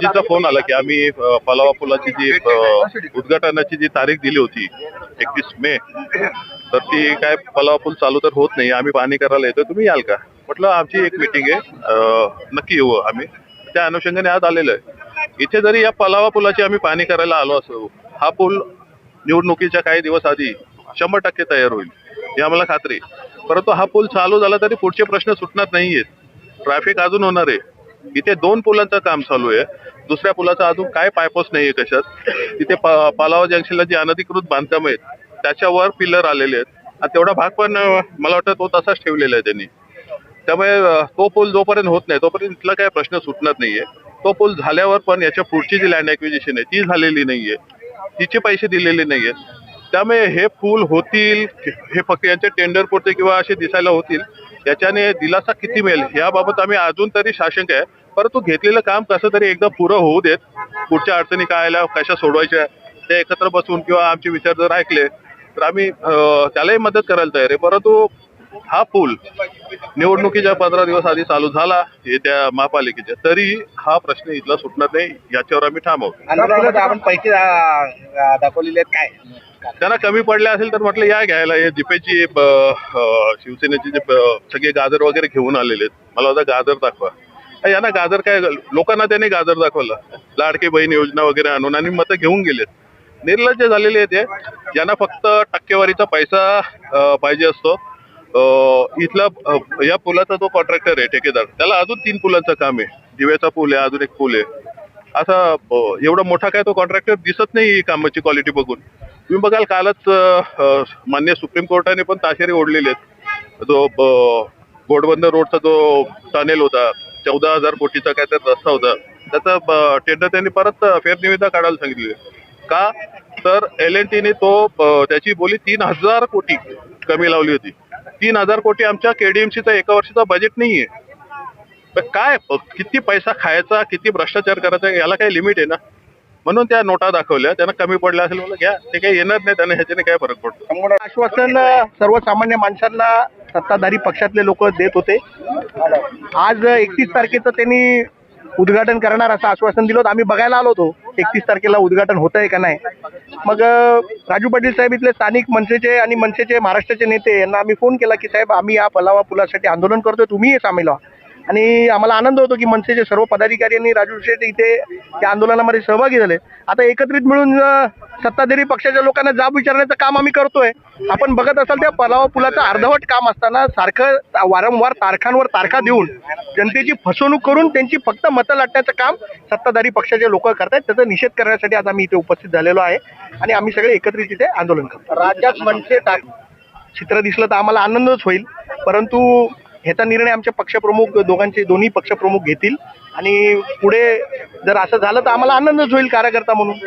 जिचा फोन आला की आम्ही पलावा पुलाची जी उद्घाटनाची जी तारीख दिली होती एकतीस मे तर ती काय पलावा पूल चालू तर होत नाही आम्ही पाहणी करायला येतो तुम्ही याल का? म्हटलं आमची एक मिटिंग आहे नक्की येऊ आम्ही. त्या अनुषंगाने आज आलेलो आहे. इथे जरी या पलावा पुलाची आम्ही पाहणी करायला आलो असो हा पूल निवडणुकीच्या काही दिवस आधी शंभर टक्के तयार होईल ही आम्हाला खात्री परंतु हा पूल चालू झाला तरी पुढचे प्रश्न सुटणार नाहीयेत. ट्रॅफिक अजून होणार आहे. इथे दोन पुलांचं काम चालू आहे. दुसऱ्या पुलाचा अजून काय पायपोस नाहीये कशात. तिथे पालावा जंक्शनला जी अनधिकृत बांधकाम आहेत त्याच्यावर पिलर आलेले आहेत. आणि तेवढा भाग पण मला वाटतं तो तसाच ठेवलेला आहे त्यांनी. त्यामुळे तो पूल जोपर्यंत होत नाही तोपर्यंत इथला काही प्रश्न सुटणार नाहीये. तो पूल झाल्यावर पण याच्या पुढची जी लँड ॲक्विजिशन आहे ती झालेली नाहीये. तिचे पैसे दिलेले नाहीये. त्यामुळे हे पूल होतील हे फक्त यांचे टेंडर पुरते किंवा असे दिसायला होतील याच्याने दिलासा किती मिळेल याबाबत आम्ही अजून तरी शासक आहे. परंतु घेतलेलं काम कसं तरी एकदा पुरं होऊ देत. पुढच्या अडचणी काय आल्या कशा सोडवायच्या ते एकत्र बसून किंवा आमचे विचार जर ऐकले तर आम्ही त्यालाही मदत करायला तयार आहे. परंतु हा पूल निवडणुकीच्या पंधरा दिवस आधी चालू झाला येत्या महापालिकेच्या तरी हा प्रश्न इथला सुटणार नाही याच्यावर आम्ही ठाम आहोत आपण पैसे दाखवलेले आहेत काय? त्यांना कमी पडले असेल तर म्हटलं या घ्यायला. हे जिपेची शिवसेनेचे जे सगळे गाजर वगैरे घेऊन आलेले आहेत. मला होता गाजर दाखवा. यांना गाजर काय लोकांना त्यांनी गाजर दाखवलं. लाडकी बहीण योजना वगैरे आणून आणि मतं घेऊन गेलेत. निर्लज्ज झालेले आहेत ज्यांना फक्त टक्केवारीचा पैसा पाहिजे असतो. इथला या पुलाचा जो कॉन्ट्रॅक्टर आहे ठेकेदार. त्याला अजून तीन पुलांचं काम आहे. दिव्याचा पूल आहे अजून एक पूल आहे. असा एवढा मोठा काय तो कॉन्ट्रॅक्टर दिसत नाही कामाची क्वालिटी बघून. तुम्ही बघाल कालच मान्य सुप्रीम कोर्टाने पण ताशेरे ओढलेले आहेत. जो घोडबंदर रोडचा जो टनेल होता चौदा हजार कोटीचा काय तर रस्ता होता त्याचा टेंडर त्यांनी परत फेरनिविदा काढायला सांगितली का? तर एल एन टीने तो त्याची बोली तीन हजार कोटी कमी लावली होती. तीन हजार कोटी आमच्या केडीएमसीचा एका वर्षाचा बजेट नाहीये. पण काय किती पैसा खायचा किती भ्रष्टाचार करायचा याला काही लिमिट आहे ना. म्हणून त्या नोटा दाखवल्या. त्यांना कमी पडल्या असेल म्हणलं घ्या ते काही येणार नाही त्यांना ह्याच्याने काय फरक पडतो? आश्वासन सर्वसामान्य माणसांना सत्ताधारी पक्षातले लोक देत होते. आज एकतीस तारखेचं त्यांनी उद्घाटन करणार असं आश्वासन दिलं होतं. आम्ही बघायला आलो होतो एकतीस तारखेला उद्घाटन होत आहे का नाही. मग राजू पाटील साहेब इथले स्थानिक मनसेचे आणि मनसेचे महाराष्ट्राचे नेते यांना आम्ही फोन केला की साहेब आम्ही या पलावा पुलासाठी आंदोलन करतोय तुम्ही सामील व्हा. आणि आम्हाला आनंद होतो की मनसेचे सर्व पदाधिकारी आणि राजू शेठ इथे त्या आंदोलनामध्ये सहभागी झाले. आता एकत्रित मिळून सत्ताधारी पक्षाच्या लोकांना जाब विचारण्याचं काम आम्ही करतोय. आपण बघत असाल त्या पलावा पुलाचं अर्धवट काम असताना सारखं वारंवार तारखांवर तारखा देऊन जनतेची फसवणूक करून त्यांची फक्त मतं लाटण्याचं काम सत्ताधारी पक्षाचे लोक करतायत. त्याचा निषेध करण्यासाठी आज आम्ही इथे उपस्थित झालेलो आहे आणि आम्ही सगळे एकत्रित इथे आंदोलन करतो राज्यात मनसे चित्र दिसलं तर आम्हाला आनंदच होईल परंतु ह्याचा निर्णय आमचे पक्षप्रमुख दोघांचे दोन्ही पक्षप्रमुख घेतील. आणि पुढे जर असं झालं तर आम्हाला आनंदच होईल कार्यकर्ता म्हणून.